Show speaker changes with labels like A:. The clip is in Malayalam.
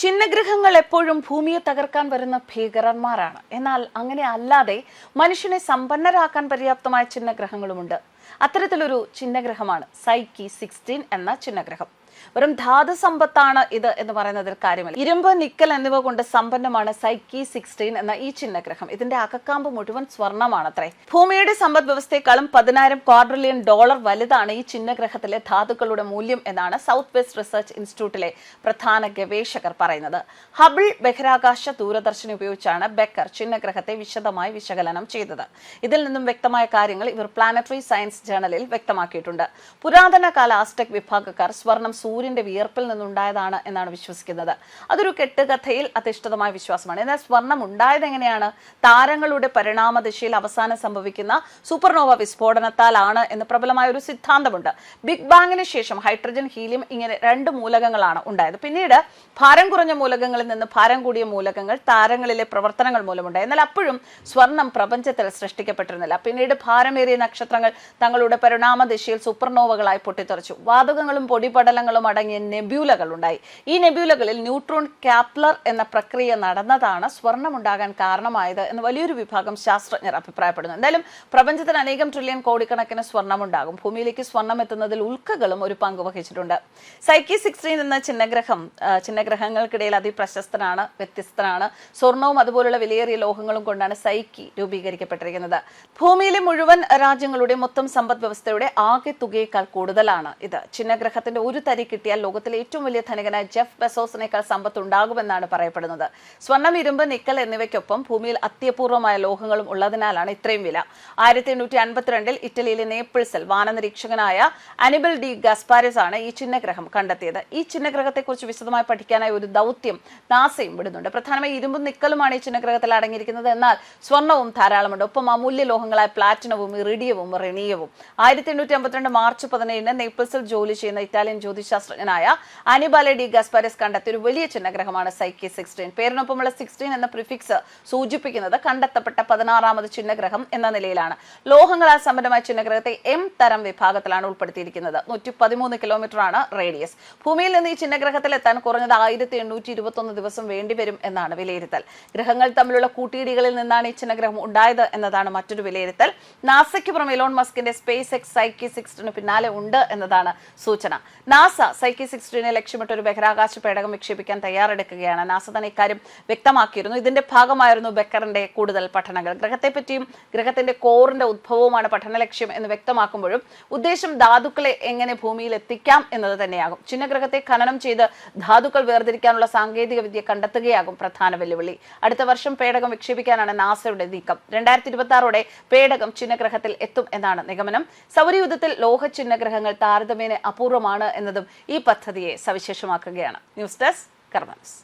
A: ചിഹ്നഗ്രഹങ്ങൾ എപ്പോഴും ഭൂമിയെ തകർക്കാൻ വരുന്ന ഭീകരന്മാരാണ്. എന്നാൽ അങ്ങനെ അല്ലാതെ മനുഷ്യനെ സമ്പന്നരാക്കാൻ പര്യാപ്തമായ ചിഹ്നഗ്രഹങ്ങളുമുണ്ട്. അത്തരത്തിലൊരു ചിഹ്നഗ്രഹമാണ് സൈക്കി സിക്സ്റ്റീൻ എന്ന ചിഹ്നഗ്രഹം. വെറും ധാതു സമ്പത്താണ് ഇത് എന്ന് പറയുന്നതിൽ കാര്യമില്ല. ഇരുമ്പ് നിക്കൽ എന്നിവ കൊണ്ട് സമ്പന്നമാണ് സൈക്കി സിക്സ്റ്റീൻ എന്ന ഈ ചിഹ്നഗ്രഹം. ഇതിന്റെ അകക്കാമ്പ് മുഴുവൻ സ്വർണമാണത്രേ ഭൂമിയുടെ സമ്പദ് വ്യവസ്ഥയെക്കാളും പതിനായിരം ക്വാഡ്രില്യൺ ഡോളർ വലുതാണ് ഈ ചിഹ്നഗ്രഹത്തിലെ ധാതുക്കളുടെ മൂല്യം എന്നാണ് സൗത്ത് വെസ്റ്റ് റിസർച്ച് ഇൻസ്റ്റിറ്റ്യൂട്ടിലെ പ്രധാന ഗവേഷകർ പറയുന്നത്. ഹബിൾ ബഹിരാകാശ ദൂരദർശിനി ഉപയോഗിച്ചാണ് ബെക്കർ ചിഹ്നഗ്രഹത്തെ വിശദമായി വിശകലനം ചെയ്തത്. ഇതിൽ നിന്നും വ്യക്തമായ കാര്യങ്ങൾ ഇവർ പ്ലാനറ്ററി സയൻസ് ജേണലിൽ വ്യക്തമാക്കിയിട്ടുണ്ട്. പുരാതന കാല ആസ്റ്റക് വിഭാഗക്കാർ സ്വർണം സൂര്യന്റെ വിയർപ്പിൽ നിന്നുണ്ടായതാണ് എന്നാണ് വിശ്വസിക്കുന്നത്. അതൊരു കെട്ടുകഥയിൽ അധിഷ്ഠിതമായ വിശ്വാസമാണ്. എന്നാൽ സ്വർണം ഉണ്ടായത് എങ്ങനെയാണ്? താരങ്ങളുടെ പരിണാമ ദിശയിൽ അവസാനം സംഭവിക്കുന്ന സൂപ്പർനോവ വിസ്ഫോടനത്താലാണ് എന്ന് പ്രബലമായ ഒരു സിദ്ധാന്തമുണ്ട്. ബിഗ് ബാങ്ങിന് ശേഷം ഹൈഡ്രജൻ ഹീലിയം ഇങ്ങനെ രണ്ട് മൂലകങ്ങളാണ് ഉണ്ടായത്. പിന്നീട് ഭാരം കുറഞ്ഞ മൂലകങ്ങളിൽ നിന്ന് ഭാരം കൂടിയ മൂലകങ്ങൾ താരങ്ങളിലെ പ്രവർത്തനങ്ങൾ മൂലമുണ്ടായി. എന്നാൽ അപ്പോഴും സ്വർണം പ്രപഞ്ചത്തിൽ സൃഷ്ടിക്കപ്പെട്ടിരുന്നില്ല. പിന്നീട് ഭാരമേറിയ നക്ഷത്രങ്ങൾ തങ്ങളുടെ പരിണാമ ദിശയിൽ സൂപ്പർനോവകളായി പൊട്ടിത്തെറിച്ചു. വാതകങ്ങളും പൊടിപടലങ്ങളും അടങ്ങിയ നെബ്യൂലകൾ ഉണ്ടായി ഈ നെബ്യൂലകളിൽ ന്യൂട്രോൺ കാപ്ലർ എന്ന പ്രക്രിയ നടന്നതാണ് സ്വർണമുണ്ടാകാൻ കാരണമായത് എന്ന് വലിയൊരു വിഭാഗം ശാസ്ത്രജ്ഞർ അഭിപ്രായപ്പെടുന്നു. എന്തായാലും പ്രപഞ്ചത്തിന് അനേകം ട്രില്യൺ കോടിക്കണക്കിന് സ്വർണമുണ്ടാകും. ഭൂമിയിലേക്ക് സ്വർണം എത്തുന്നതിൽ ഉൽക്കകളും ഒരു പങ്ക് വഹിച്ചിട്ടുണ്ട്. സൈക്കി സിക്സ്റ്റീൻ എന്ന ചിഹ്നഗ്രഹം ചിഹ്നഗ്രഹങ്ങൾക്കിടയിൽ അതിപ്രശസ്തനാണ് വ്യത്യസ്തനാണ്. സ്വർണവും അതുപോലുള്ള വിലയേറിയ ലോഹങ്ങളും കൊണ്ടാണ് സൈക്കി രൂപീകരിക്കപ്പെട്ടിരിക്കുന്നത്. ഭൂമിയിലെ മുഴുവൻ രാജ്യങ്ങളുടെ മൊത്തം സമ്പദ് വ്യവസ്ഥയുടെ ആകെ തുകയേക്കാൾ കൂടുതലാണ് ഇത്. ചിഹ്നഗ്രഹത്തിന്റെ ഒരു തരി കിട്ടിയാൽ ലോകത്തിലെ ഏറ്റവും വലിയ ധനികനായ ജെഫ് ബെസോസിനേക്കാൾ സമ്പത്ത് ഉണ്ടാകുമെന്നാണ് പറയപ്പെടുന്നത്. സ്വർണം ഇരുമ്പ് നിക്കൽ എന്നിവയ്ക്കൊപ്പം ഭൂമിയിൽ അത്യപൂർവമായ ലോഹങ്ങളും ഉള്ളതിനാലാണ് ഇത്രയും വില. ആയിരത്തി എണ്ണൂറ്റി അൻപത്തിരണ്ടിൽ ഇറ്റലിയിലെ നേപ്പിൾസിൽ വാനനിരീക്ഷകനായ അനിബൽ ഡി ഗസ്പാരിസ് ആണ് ഈ ചിഹ്നഗ്രഹം കണ്ടെത്തിയത്. ഈ ചിഹ്നഗ്രഹത്തെക്കുറിച്ച് വിശദമായി പഠിക്കാനായി ഒരു ദൗത്യം നാസയും വിടുന്നുണ്ട്. പ്രധാനമായി ഇരുമ്പും നിക്കലുമാണ് ഈ ചിഹ്നഗ്രഹത്തിൽ അടങ്ങിയിരിക്കുന്നത്. എന്നാൽ സ്വർണവും ധാരാളമുണ്ട്. ഒപ്പം അമൂല്യ ലോഹങ്ങളായ പ്ലാറ്റിനവും ഇറിഡിയവും റെണിയവും ആയിരത്തി എണ്ണൂറ്റി അമ്പത്തിരണ്ട് മാർച്ച് പതിനേഴിന് നേപ്പിൾസിൽ ജോലി ചെയ്യുന്ന ഇറ്റാലിയൻ ജ്യോതിശാസ്ത്രജ്ഞനായ അനിബാലെ ഡി ഗസ്പാരസ് കണ്ടെത്തിയ ഒരു വലിയ ചിഹ്നഗ്രഹമാണ് സൈക്കി സിക്സ്റ്റീൻ പേരിനൊപ്പമുള്ള സിക്സ്റ്റീൻ എന്ന പ്രിഫിക്സ് സൂചിപ്പിക്കുന്നത് കണ്ടെത്തപ്പെട്ട പതിനാറാമത് ചിഹ്നഗ്രഹം എന്ന നിലയിലാണ്. ലോഹങ്ങളാൽ സമ്പന്നമായ ചിഹ്നഗ്രഹത്തെ എം തരം വിഭാഗത്തിലാണ് ഉൾപ്പെടുത്തിയിരിക്കുന്നത്. നൂറ്റി പതിമൂന്ന് കിലോമീറ്റർ ആണ് റേഡിയസ് ഭൂമിയിൽ നിന്ന് ഈ ചിഹ്നഗ്രഹത്തിൽ എത്താൻ കുറഞ്ഞത് ആയിരത്തി എണ്ണൂറ്റി ഇരുപത്തൊന്ന് ദിവസം വേണ്ടിവരും എന്നാണ് വിലയിരുത്തൽ. ഗ്രഹങ്ങൾ തമ്മിലുള്ള കൂട്ടിയിടികളിൽ നിന്നാണ് ഈ ചിഹ്നഗ്രഹം ഉണ്ടായത് എന്നതാണ് മറ്റൊരു വിലയിരുത്തൽ. നാസയ്ക്ക് പുറമെ ഇലോൺ മസ്കിന്റെ സ്പേസ് എക്സ് സൈക്കി സിക്സ്റ്റിന് പിന്നാലെ ഉണ്ട് എന്നതാണ് സൂചന. നാസ സൈക്കി സിക്സ്റ്റീനെ ലക്ഷ്യമിട്ട് ഒരു ബഹിരാകാശ പേടകം വിക്ഷേപിക്കാൻ തയ്യാറെടുക്കുകയാണ്. നാസ തന്നെ ഇക്കാര്യം വ്യക്തമാക്കിയിരുന്നു. ഇതിന്റെ ഭാഗമായിരുന്നു ബെക്കറിന്റെ കൂടുതൽ പഠനങ്ങൾ. ഗ്രഹത്തെപ്പറ്റിയും ഗ്രഹത്തിന്റെ കോറിന്റെ ഉദ്ഭവവുമാണ് പഠന ലക്ഷ്യം എന്ന് വ്യക്തമാക്കുമ്പോഴും ഉദ്ദേശം ധാതുക്കളെ എങ്ങനെ ഭൂമിയിൽ എത്തിക്കാം എന്നത് തന്നെയാകും. ചിഹ്നഗ്രഹത്തെ ഖനനം ചെയ്ത് ധാതുക്കൾ വേർതിരിക്കാനുള്ള സാങ്കേതിക വിദ്യ കണ്ടെത്തുകയാകും പ്രധാന വെല്ലുവിളി. അടുത്ത വർഷം പേടകം വിക്ഷേപിക്കാനാണ് നാസയുടെ നീക്കം. രണ്ടായിരത്തി ഇരുപത്തി ആറോടെ പേടകം ചിഹ്നഗ്രഹത്തിൽ എത്തും എന്നാണ് നിഗമനം. സൗരയുദ്ധത്തിൽ ലോഹ ചിഹ്നഗ്രഹങ്ങൾ താരതമ്യേന അപൂർവമാണ് എന്നതും ഈ പദ്ധതിയെ സവിശേഷമാക്കുകയാണ്. News desk കർമ്മൻസ്